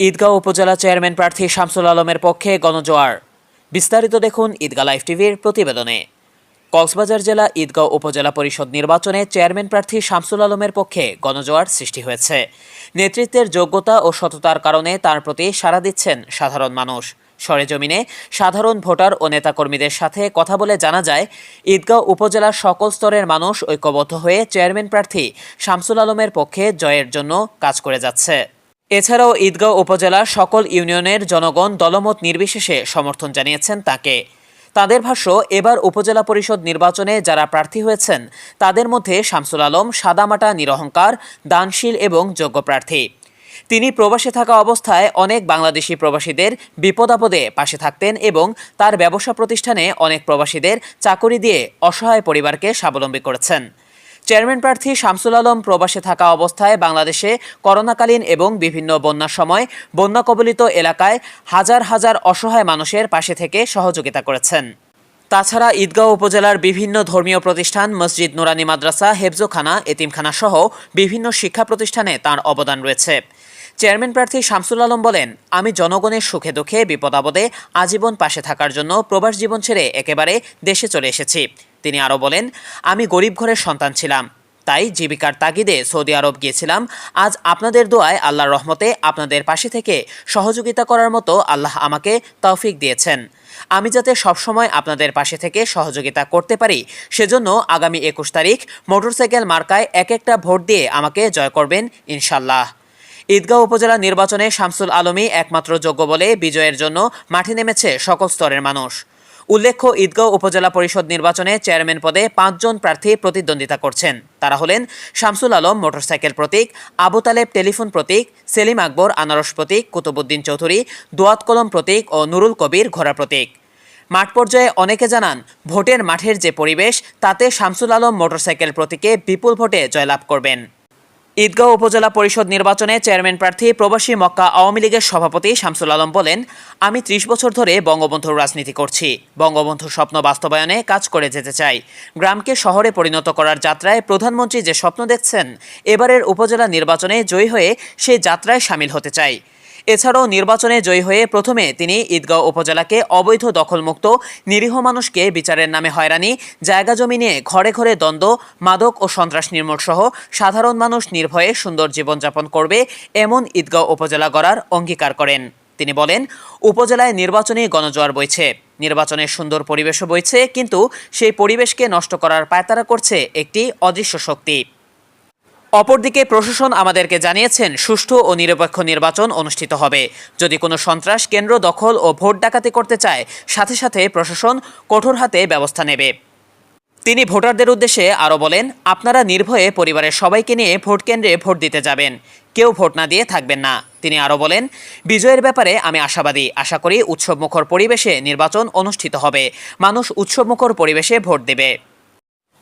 ঈদগাঁও উপজেলা চেয়ারম্যান প্রার্থী শামসুল আলমের পক্ষে গণজোয়ার। বিস্তারিত দেখুন ঈদগাঁ লাইভ টিভির প্রতিবেদনে। কক্সবাজার জেলা ঈদগাঁও উপজেলা পরিষদ নির্বাচনে চেয়ারম্যান প্রার্থী শামসুল আলমের পক্ষে গণজোয়ার সৃষ্টি হয়েছে। নেতৃত্বের যোগ্যতা ও সততার কারণে তার প্রতি সাড়া দিচ্ছেন সাধারণ মানুষ। সরেজমিনে সাধারণ ভোটার ও নেতাকর্মীদের সাথে কথা বলে জানা যায়, ঈদগাঁও উপজেলার সকল স্তরের মানুষ ঐক্যবদ্ধ হয়ে চেয়ারম্যান প্রার্থী শামসুল আলমের পক্ষে জয়ের জন্য কাজ করে যাচ্ছে। এছাড়াও ঈদগাঁও উপজেলার সকল ইউনিয়নের জনগণ দলমত নির্বিশেষে সমর্থন জানিয়েছেন তাকে। তাদের ভাষ্য, এবার উপজেলা পরিষদ নির্বাচনে যারা প্রার্থী হয়েছেন, তাদের মধ্যে শামসুল আলম, সাদামাটা, নিরহংকার, দানশীল এবং যোগ্য প্রার্থী। তিনি প্রবাসে থাকা অবস্থায় অনেক বাংলাদেশি প্রবাসীদের বিপদাপদে পাশে থাকতেন এবং তার ব্যবসা প্রতিষ্ঠানে অনেক প্রবাসীদের চাকরি দিয়ে অসহায় পরিবারকে স্বাবলম্বী করেছেন। চেয়ারম্যান প্রার্থী শামসুল আলম প্রবাসে থাকা অবস্থায় বাংলাদেশে করোনাকালীন এবং বিভিন্ন বন্যার সময় বন্যা কবলিত এলাকায় হাজার হাজার অসহায় মানুষের পাশে থেকে সহযোগিতা করেছেন। তাছাড়া ঈদগাঁও উপজেলার বিভিন্ন ধর্মীয় প্রতিষ্ঠান, মসজিদ, নুরানি মাদ্রাসা, হেফজোখানা, এতিমখানা সহ বিভিন্ন শিক্ষা প্রতিষ্ঠানে তার অবদান রয়েছে। চেয়ারম্যান প্রার্থী শামসুল আলম বলেন, আমি জনগণের সুখে দুঃখে বিপদাপদে আজীবন পাশে থাকার জন্য প্রবাস জীবন ছেড়ে একেবারে দেশে চলে এসেছি। তিনি আরও বলেন, আমি গরিব ঘরের সন্তান ছিলাম, তাই জীবিকার তাগিদে সৌদি আরব গিয়েছিলাম। আজ আপনাদের দোয়ায় আল্লাহর রহমতে আপনাদের পাশে থেকে সহযোগিতা করার মতো আল্লাহ আমাকে তৌফিক দিয়েছেন। আমি যাতে সবসময় আপনাদের পাশে থেকে সহযোগিতা করতে পারি, সেজন্য আগামী একুশ তারিখ মোটরসাইকেল মার্কায় এক একটা ভোট দিয়ে আমাকে জয় করবেন ইনশাল্লাহ ঈদগাঁও উপজেলা নির্বাচনে শামসুল আলমী একমাত্র যোগ্য বলে বিজয়ের জন্য মাঠে নেমেছে সকল স্তরের মানুষ। উল্লেখ্য, ঈদগাঁও উপজেলা পরিষদ নির্বাচনে চেয়ারম্যান পদে পাঁচজন প্রার্থী প্রতিদ্বন্দ্বিতা করছেন। তারা হলেন শামসুল আলম মোটরসাইকেল প্রতীক, আবু তালেব টেলিফোন প্রতীক, সেলিম আকবর আনারস প্রতীক কুতুবুদ্দিন চৌধুরী, দোয়াত কলম প্রতীক ও নুরুল কবির ঘোড়া প্রতীক। মাঠ পর্যায়ে অনেকে জানান, ভোটের মাঠের যে পরিবেশ, তাতে শামসুল আলম মোটরসাইকেল প্রতীকে বিপুল ভোটে জয়লাভ করবেন। ঈদগাঁও উপজেলা পরিষদ নির্বাচনে চেয়ারম্যান প্রার্থী প্রবাসী মক্কা আওয়ামী লীগের সভাপতি শামসুল আলম বলেন, আমি ত্রিশ বছর ধরে বঙ্গবন্ধুর রাজনীতি করছি। বঙ্গবন্ধুর স্বপ্ন বাস্তবায়নে কাজ করে যেতে চাই। গ্রামকে শহরে পরিণত করার যাত্রায় প্রধানমন্ত্রী যে স্বপ্ন দেখছেন, এবারের উপজেলা নির্বাচনে জয়ী হয়ে সেই যাত্রায় সামিল হতে চাই। এছাড়াও নির্বাচনে জয়ী হয়ে প্রথমে তিনি ঈদগাঁও উপজেলাকে অবৈধ দখলমুক্ত, নিরীহ মানুষকে বিচারের নামে হয়রানি, জায়গা জমি নিয়ে ঘরে ঘরে দ্বন্দ্ব, মাদক ও সন্ত্রাস নির্মূল সহ সাধারণ মানুষ নির্ভয়ে সুন্দর জীবনযাপন করবে এমন ঈদগাঁও উপজেলা গড়ার অঙ্গীকার করেন। তিনি বলেন, উপজেলায় নির্বাচনী গণজোয়ার বইছে। নির্বাচনের সুন্দর পরিবেশও বইছে, কিন্তু সেই পরিবেশকে নষ্ট করার পায়তারা করছে একটি অদৃশ্য শক্তি। অপরদিকে প্রশাসন আমাদেরকে জানিয়েছেন, সুষ্ঠু ও নিরপেক্ষ নির্বাচন অনুষ্ঠিত হবে। যদি কোনো সন্ত্রাস কেন্দ্র দখল ও ভোট ডাকাতি করতে চায়, সাথে সাথে প্রশাসন কঠোর হাতে ব্যবস্থা নেবে। তিনি ভোটারদের উদ্দেশ্যে আরও বলেন, আপনারা নির্ভয়ে পরিবারের সবাইকে নিয়ে ভোট কেন্দ্রে ভোট দিতে যাবেন। কেউ ভোট না দিয়ে থাকবেন না। তিনি আরও বলেন, বিজয়ের ব্যাপারে আমি আশাবাদী। আশা করি উৎসবমুখর পরিবেশে নির্বাচন অনুষ্ঠিত হবে। মানুষ উৎসবমুখর পরিবেশে ভোট দেবে।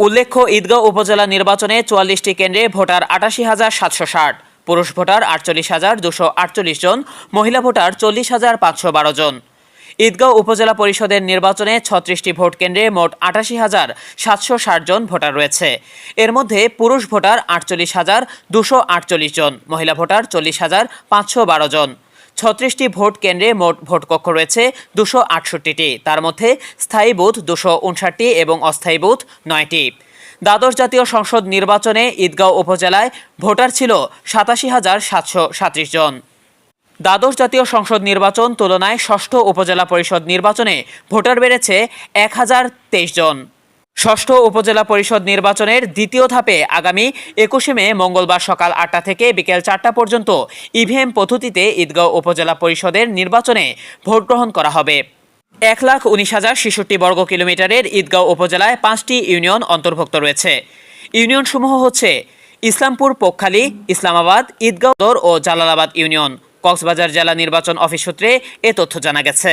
উল্লেখ্য, ঈদগাঁও উপজেলা নির্বাচনে চুয়াল্লিশটি কেন্দ্রে ভোটার আটাশি হাজার সাতশো ষাট, পুরুষ ভোটার আটচল্লিশ হাজার দুশো আটচল্লিশ জন, মহিলা ভোটার চল্লিশ হাজার পাঁচশো বারো জন। ঈদগাঁও উপজেলা পরিষদের নির্বাচনে ছত্রিশটি ভোট কেন্দ্রে মোট আটাশি হাজার সাতশো ষাট জন ভোটার রয়েছে। এর মধ্যে পুরুষ ভোটার আটচল্লিশ হাজার দুশো আটচল্লিশ জন, মহিলা ভোটার চল্লিশ হাজার পাঁচশো বারো জন। ছত্রিশটি ভোট কেন্দ্রে মোট ভোট কক্ষ রয়েছে দুশো আটষট্টিটি। তার মধ্যে স্থায়ী বুথ দুশো উনষাটটি এবং অস্থায়ী বুথ নয়টি। দ্বাদশ জাতীয় সংসদ নির্বাচনে ঈদগাঁও উপজেলায় ভোটার ছিল সাতাশি হাজার সাতশো সাতত্রিশ জন। দ্বাদশ জাতীয় সংসদ নির্বাচন তুলনায় ষষ্ঠ উপজেলা পরিষদ নির্বাচনে ভোটার বেড়েছে এক হাজার তেইশ জন। ষষ্ঠ উপজেলা পরিষদ নির্বাচনের দ্বিতীয় ধাপে আগামী একুশে মে মঙ্গলবার সকাল আটটা থেকে বিকেল চারটা পর্যন্ত ইভিএম পদ্ধতিতে ঈদগাঁও উপজেলা পরিষদের নির্বাচনে ভোট গ্রহণ করা হবে। এক লাখ উনিশ হাজার ছেষট্টি বর্গ কিলোমিটারের ঈদগাঁও উপজেলায় পাঁচটি ইউনিয়ন অন্তর্ভুক্ত রয়েছে। ইউনিয়নসমূহ হচ্ছে ইসলামপুর পোকখালী ইসলামাবাদ, ঈদগাঁও ও জালালাবাদ ইউনিয়ন। কক্সবাজার জেলা নির্বাচন অফিস সূত্রে এ তথ্য জানা গেছে।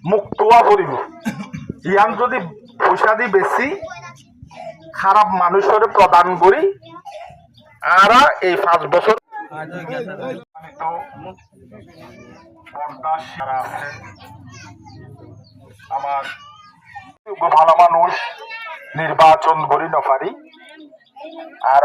দিয়ন মুক্তয়া করিব ইয়ান যদি পয়সা দি বেশি খারাপ মানুষের প্রদান করি আর এই পাঁচ বছর আমার ভালো মানুষ নির্বাচন করি নপারি আর